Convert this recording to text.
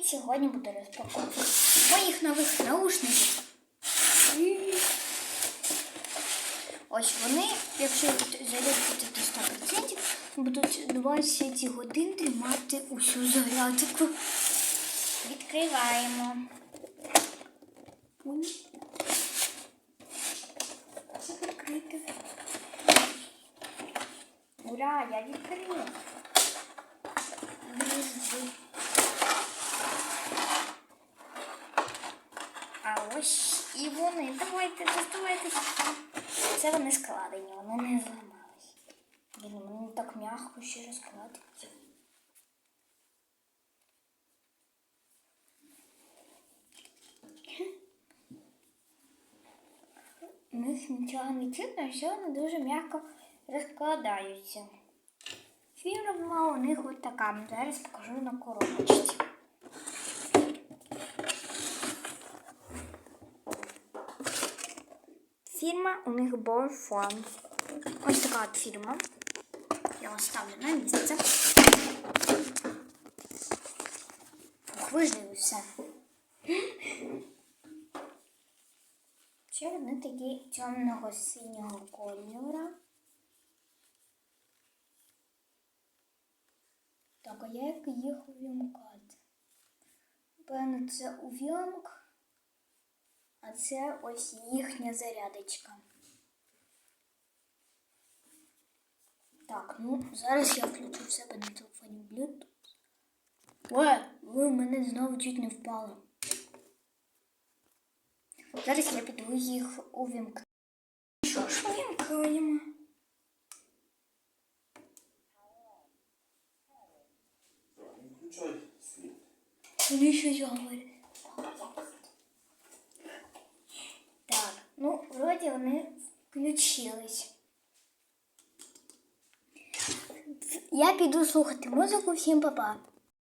Привіт! Сьогодні буду розпаковувати моїх нових наушників. Ось вони, якщо зарядити до 100%, будуть 20 годин тримати усю зарядку. Відкриваємо. Ой. Ура, я відкрила. Блін, А ось і вони. Давайте, доставайте. Це вони складені, вони не зламались. Блін, вони так м'яко ще розкладаються. У них нічого не чутно, що вони дуже м'яко розкладаються. Фірма у них от така. Зараз покажу на коробочці. Фірма у них Borfon. Ось така от фірма. Я вас ставлю на місце. Ох, вижили все. Ще вони такі темного синього кольора. Так, а як їх увімкати? Певно, це увімк. А це ось їхня зарядочка. Так, ну зараз я включу в себе на телефоні Bluetooth. Ой, ви в мене знову чуть не впали. Зараз я піду їх увімкну. Що ж увімкаємо? Включай світ. Навіщо я говорю? Так, ну, вроді вони включились. Я піду слухати музику, всім па-па.